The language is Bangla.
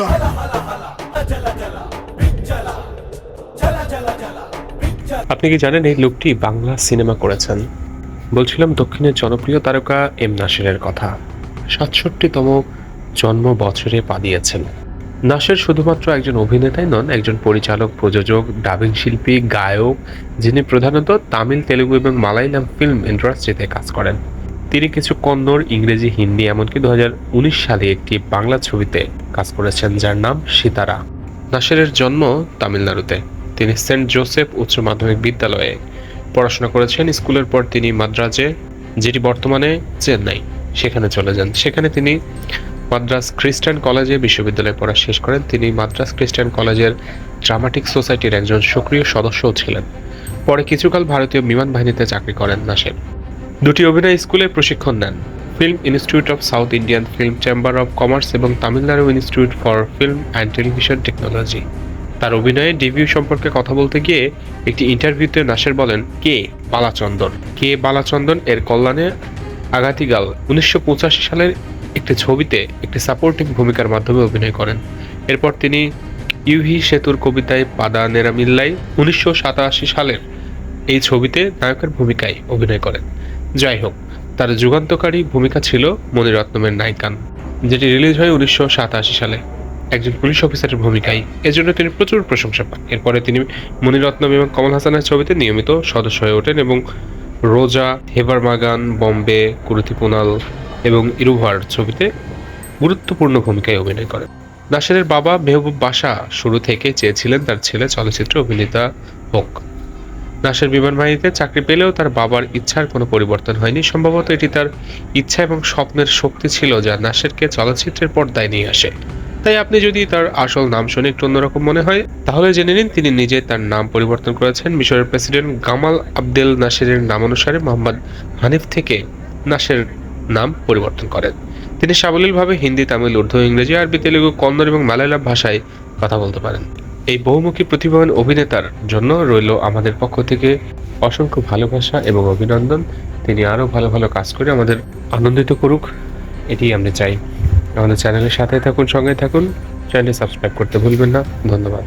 জনগণ আপনি কি জানেন এই লোকটি বাংলা সিনেমা করেছেন? বলছিলাম দক্ষিণের জনপ্রিয় তারকা এম নাসিরের কথা। সাতষট্টিতম জন্ম বছরে পা দিয়েছেন। নাসের শুধুমাত্র একজন অভিনেতাই নন, একজন পরিচালক, প্রযোজক ডাবিং শিল্পী, গায়ক, যিনি প্রধানত তামিল, তেলেগু এবং মালায়ালাম ফিল্ম ইন্ডাস্ট্রিতে কাজ করেন। তিনি কিছু কন্নড়, ইংরেজি, হিন্দি, এমনকি দুই হাজার সালে একটি বাংলা ছবিতে কাজ করেছেন, যার নাম সীতারা। নাসেরের জন্ম তামিলনাড়ুতে। তিনি সেন্ট জোসেফ উচ্চ মাধ্যমিক বিদ্যালয়ে পড়াশোনা করেছেন। স্কুলের পর তিনি মাদ্রাজে, যেটি বর্তমানে চেন্নাই, সেখানে চলে যান। সেখানে তিনি মাদ্রাস খ্রিস্টান কলেজে বিশ্ববিদ্যালয়ে পড়া শেষ করেন। তিনি মাদ্রাস খ্রিস্টান কলেজের ড্রামাটিক সোসাইটির একজন সক্রিয় সদস্যও ছিলেন। পরে কিছুকাল ভারতীয় বিমান বাহিনীতে চাকরি করেন নাসের। দুটি অভিনয় স্কুলে প্রশিক্ষণ নেন। Film institute of South Indian film chamber of commerce এবং Tamil Nadu institute for film and television technology. তার অভিনয়ে ডেবিউ সম্পর্কে কথা বলতে গিয়ে একটি ইন্টারভিউতে নাসের বলেন, কে বালাচন্দন? কে বালাচন্দন? এর কল্যাণে আগাতিগাল উনিশশো সালের একটি ছবিতে একটি সাপোর্টিং ভূমিকার মাধ্যমে অভিনয় করেন। এরপর তিনি ইউহি সেতুর কবিতায় পাদা নেরামিল্লাই উনিশশো সাতাশি সালের এই ছবিতে নায়কের ভূমিকায় অভিনয় করেন। যাই হোক তার যুগান্তকারী ভূমিকা ছিল মণিরত্নমের নায়িকান যেটি রিলিজ হয় উনিশশো সাতাশি সালে। একজন পুলিশ অফিসারের ভূমিকায়। এজন্য তিনি প্রচুর প্রশংসা পান। এরপরে তিনি মণিরত্নম এবং কমল হাসানের ছবিতে নিয়মিত সদস্য হয়ে ওঠেন এবং রোজা হেভারমাগান বম্বে, কুরুতি পুনাল এবং ইরুভার ছবিতে গুরুত্বপূর্ণ ভূমিকায় অভিনয় করেন। নাসেরের বাবা মেহবুব বাসা শুরু থেকে চেয়েছিলেন তার ছেলে চলচ্চিত্র অভিনেতা হোক। নাসের বিমান বাহিনীতে চাকরি পেলেও তার বাবার ইচ্ছার কোনো পরিবর্তন হয়নি। সম্ভবত এটি তার ইচ্ছা এবং স্বপ্নের শক্তি ছিল যা নাসেরকে চলচ্চিত্রের পর্দায় নিয়ে আসে। তাই আপনি যদি তার আসল নাম শুনে একটু অন্যরকম মনে হয়, তাহলে জেনে নিন তিনি নিজে তার নাম পরিবর্তন করেছেন মিশরের প্রেসিডেন্ট গামাল আবদেল নাসেরের নাম অনুসারে মোহাম্মদ হানিফ থেকে নাসের নাম পরিবর্তন করেন। তিনি সাবলীলভাবে হিন্দি, তামিল, উর্দু, ইংরেজি, আরবি, তেলুগু, কন্নড় এবং মালায়ালাম ভাষায় কথা বলতে পারেন। এই বহুমুখী প্রতিভাবান অভিনেতার জন্য রইল আমাদের পক্ষ থেকে অসংখ্য ভালোবাসা এবং অভিনন্দন। তিনি আরও ভালো ভালো কাজ করে আমাদের আনন্দিত করুক। এটি আমরা চাই। আমাদের চ্যানেলের সাথে থাকুন, সঙ্গে থাকুন। চ্যানেল সাবস্ক্রাইব করতে ভুলবেন না। ধন্যবাদ।